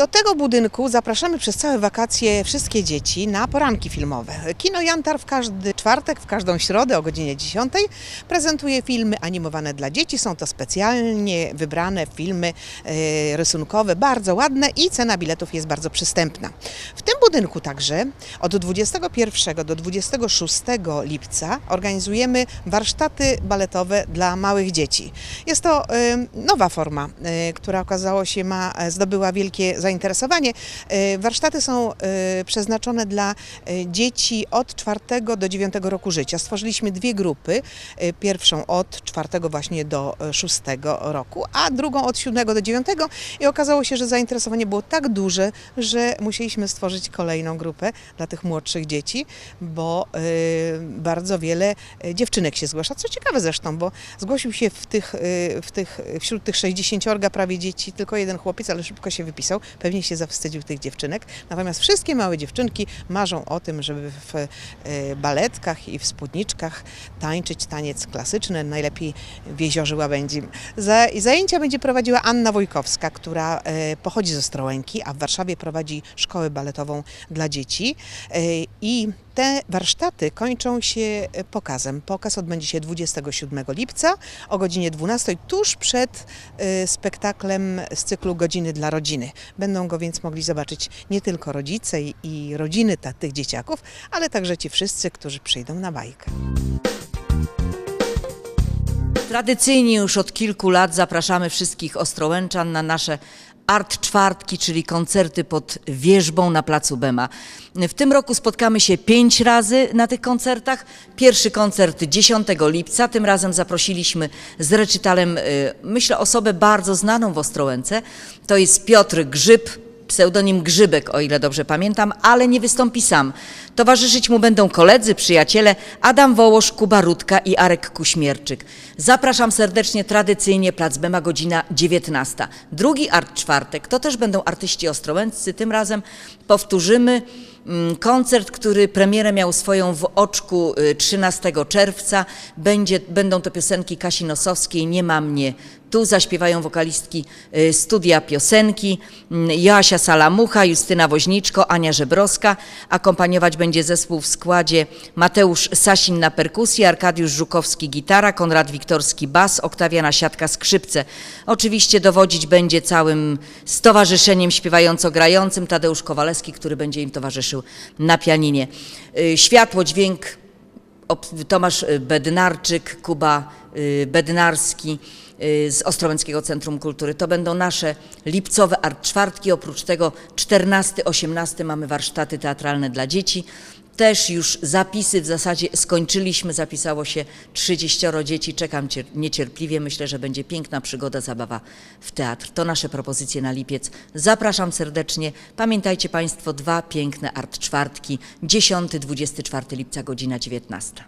Do tego budynku zapraszamy przez całe wakacje wszystkie dzieci na poranki filmowe. Kino Jantar w każdy czwartek, w każdą środę o godzinie 10 prezentuje filmy animowane dla dzieci. Są to specjalnie wybrane filmy e, rysunkowe, bardzo ładne i cena biletów jest bardzo przystępna. W tym budynku także od 21 do 26 lipca organizujemy warsztaty baletowe dla małych dzieci. Jest to e, nowa forma, e, która okazało się ma, zdobyła wielkie zainteresowanie. E, Warsztaty są e, przeznaczone dla e, dzieci od 4 do 9 roku życia. Stworzyliśmy dwie grupy. Pierwszą od 4 właśnie do e, 6 roku, a drugą od 7 do 9 i okazało się, że zainteresowanie było tak duże, że musieliśmy stworzyć kolejną grupę dla tych młodszych dzieci, bo bardzo wiele dziewczynek się zgłasza. Co ciekawe zresztą, bo zgłosił się w tych, w tych, wśród tych 60 prawie dzieci tylko jeden chłopiec, ale szybko się wypisał. Pewnie się zawstydził tych dziewczynek. Natomiast wszystkie małe dziewczynki marzą o tym, żeby w e, baletkach i w spódniczkach tańczyć taniec klasyczny, najlepiej w jeziorze Łabędzim. Za- Zajęcia będzie prowadziła Anna Wojkowska, która e, pochodzi z Ostrołęki, a w Warszawie prowadzi szkołę baletową dla dzieci. E, I te warsztaty kończą się e, pokazem. Pokaz odbędzie się 27 lipca o godzinie 12, tuż przed e, spektaklem z cyklu Godziny dla Rodziny. Będą go więc mogli zobaczyć nie tylko rodzice i- rodziny tych dzieciaków, ale także ci wszyscy, którzy przyjdą na bajkę. Tradycyjnie już od kilku lat zapraszamy wszystkich Ostrołęczan na nasze Art Czwartki, czyli koncerty pod wieżbą na Placu Bema. W tym roku spotkamy się pięć razy na tych koncertach. Pierwszy koncert 10 lipca, tym razem zaprosiliśmy z reczytalem, y, myślę, osobę bardzo znaną w Ostrołęce. To jest Piotr Grzyb, pseudonim Grzybek, o ile dobrze pamiętam, ale nie wystąpi sam. Towarzyszyć mu będą koledzy, przyjaciele Adam Wołosz, Kuba Rudka i Arek Kuśmierczyk. Zapraszam serdecznie, tradycyjnie Plac Bema, godzina 19. Drugi art czwartek, to też będą artyści ostrołęccy, tym razem powtórzymy koncert, który premierę miał swoją w Oczku y, 13 czerwca. Będzie, będą to piosenki Kasi Nosowskiej, Nie ma mnie tu zaśpiewają wokalistki y, studia piosenki mm, Joasia Salamucha, Justyna Woźniczko, Ania Żebrowska. Akompaniować będzie zespół w składzie Mateusz Sasin na perkusji, Arkadiusz Żukowski gitara, Konrad Wiktorski bas, Oktawiana Siatka skrzypce. Oczywiście dowodzić będzie całym stowarzyszeniem śpiewająco-grającym Tadeusz Kowalewski, który będzie im towarzyszył na pianinie. Y, Światło, dźwięk, Tomasz y, Bednarczyk, Kuba y, Bednarski z Ostrołęckiego Centrum Kultury. To będą nasze lipcowe art czwartki. Oprócz tego 14-18 mamy warsztaty teatralne dla dzieci. Też już zapisy w zasadzie skończyliśmy, zapisało się 30 dzieci. Czekam cier- niecierpliwie, myślę, że będzie piękna przygoda, zabawa w teatr. To nasze propozycje na lipiec. Zapraszam serdecznie. Pamiętajcie Państwo, dwa piękne art czwartki, 10-24 lipca, godzina 19.